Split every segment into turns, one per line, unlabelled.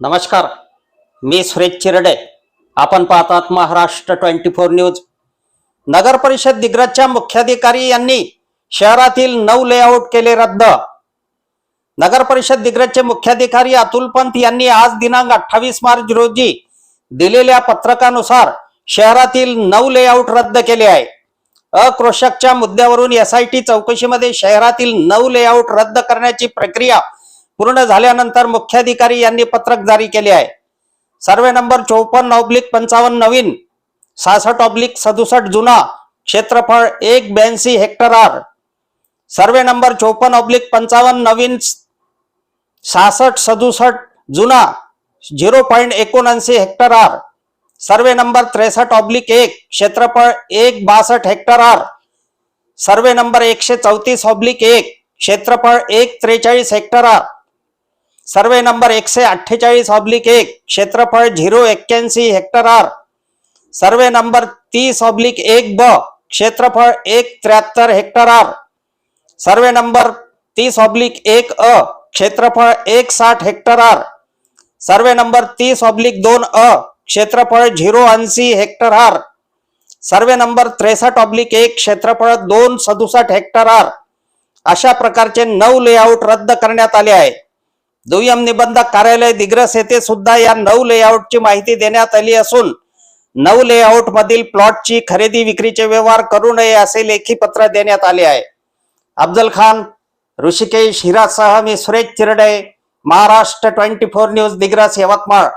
नमस्कार मी सुरेश चिरडे. आपण पाहतात महाराष्ट्र ट्वेंटी फोर न्यूज. नगर परिषद दिग्रजच्या मुख्याधिकारी यांनी शहरातील नऊ लेआउट केले रद्द. नगर परिषद दिग्रजचे मुख्याधिकारी अतुल पंत यांनी आज दिनांक अठ्ठावीस मार्च रोजी दिलेल्या पत्रकानुसार शहरातील नऊ लेआउट रद्द केले आहे. अक्रोशकच्या मुद्द्यावरून एस आय टी चौकशीमध्ये शहरातील नऊ लेआउट रद्द करण्याची प्रक्रिया पूर्ण झाल्यानंतर मुख्याधिकारी यांनी पत्रक जारी केले आहे. सर्वे नंबर चौपन्न ऑब्लिक पंचावन्न नवीन सहासष्ट ऑब्लिक सदुसष्ट जुना क्षेत्रफळ एक ब्याऐंशी हेक्टर आर. सर्वे नंबर चौपन्न ऑब्लिक पंचावन्न नवीन सहासष्ट सदुसष्ट जुना झिरो पॉईंट एकोणऐंशी हेक्टर आर. सर्वे नंबर त्रेसष्ट ऑब्लिक एक क्षेत्रफळ एक बासष्ट हेक्टर आर. सर्वे नंबर एकशे चौतीस ऑब्लिक एक क्षेत्रफळ एक त्रेचाळीस हेक्टर आर. सर्वे नंबर एकशे अठ्ठेचाळीस ऑब्लिक एक क्षेत्रफळ झिरो एक्क्याऐंशी हेक्टर आर. सर्वे नंबर तीस ऑब्लिक एक ब क्षेत्रफळ एक त्र्याहत्तर हेक्टर आर. सर्वे नंबर तीस ऑब्लिक एक अ क्षेत्रफळ एक साठ हेक्टर आर. सर्वे नंबर तीस ऑब्लिक दोन अ क्षेत्रफळ झिरो ऐंशी हेक्टर आर. सर्वे नंबर त्रेसष्ट ऑब्लिक एक क्षेत्रफळ दोन सदुसष्ट हेक्टर आर. अशा प्रकारचे नऊ लेआउट रद्द करण्यात आले आहे. दुय्यम निबंधक कार्यालय दिग्रस येथे सुद्धा या नऊ लेआउटची माहिती देण्यात आली असून नऊ लेआउट मधील प्लॉटची खरेदी विक्रीचे व्यवहार करू नये असे लेखी पत्र देण्यात आले आहे. अफजल खान ऋषिकेश हिरासह मी Suresh Chirde Maharashtra twenty four news Digras Yavatmal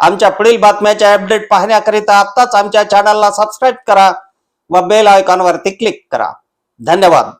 आमच्या पुढील बातम्याचे अपडेट पाहण्याकरिता आत्ताच आमच्या चॅनलला सबस्क्राईब करा व बेल आयकॉनवरती क्लिक करा. धन्यवाद.